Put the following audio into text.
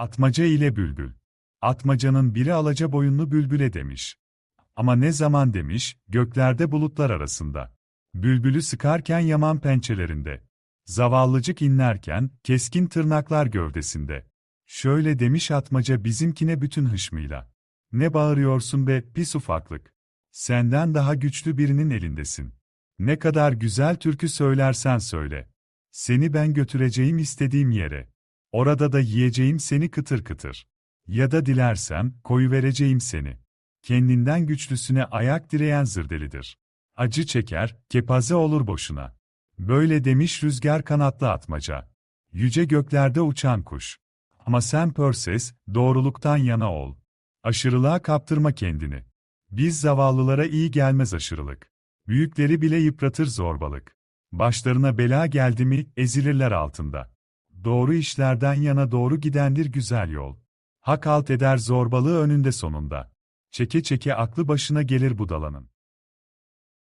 Atmaca ile bülbül. Atmacanın biri alaca boyunlu bülbüle demiş. Ama ne zaman demiş, göklerde bulutlar arasında. Bülbülü sıkarken yaman pençelerinde. Zavallıcık inlerken, keskin tırnaklar gövdesinde. Şöyle demiş atmaca bizimkine bütün hışmıyla. Ne bağırıyorsun be, pis ufaklık. Senden daha güçlü birinin elindesin. Ne kadar güzel türkü söylersen söyle. Seni ben götüreceğim istediğim yere. Orada da yiyeceğim seni kıtır kıtır. Ya da dilersem, koyuvereceğim seni. Kendinden güçlüsüne ayak direyen zırdelidir. Acı çeker, kepaze olur boşuna. Böyle demiş rüzgar kanatlı atmaca. Yüce göklerde uçan kuş. Ama sen Pörses, doğruluktan yana ol. Aşırılığa kaptırma kendini. Biz zavallılara iyi gelmez aşırılık. Büyükleri bile yıpratır zorbalık. Başlarına bela geldi mi, ezilirler altında. Doğru işlerden yana doğru gidendir güzel yol. Hak alt eder zorbalığı önünde sonunda. Çeke çeke aklı başına gelir budalanın.